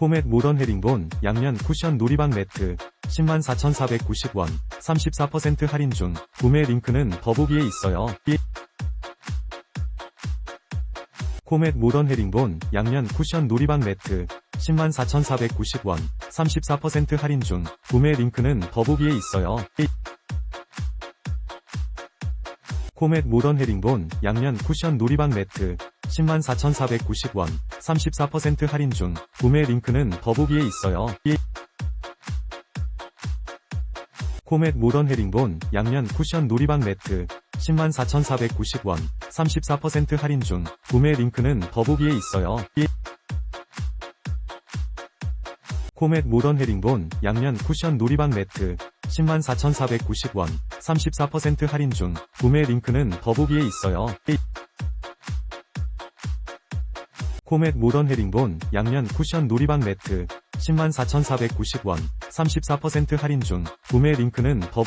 코멧 모던 헤링본 양면 쿠션 놀이방 매트 104,490원 34% 할인 중 구매 링크는 더보기에 있어요. 삐- 코멧 모던 헤링본 양면 쿠션 놀이방 매트 104,490원 34% 할인 중 구매 링크는 더보기에 있어요. 삐- 코멧 모던 헤링본 양면 쿠션 놀이방 매트 104,490원 34% 할인 중 구매 링크는 더보기에 있어요. 삐- 코멧 모던 헤링본 양면 쿠션 놀이방 매트 104,490원 34% 할인 중 구매 링크는 더보기에 있어요. 삐- 코멧 모던 헤링본 양면 쿠션 놀이방 매트 104,490원 34% 할인 중 구매 링크는 더보기에 있어요. 코멧 모던 헤링본 양면 쿠션 놀이방 매트 104,490원 34% 할인 중. 구매 링크는 더보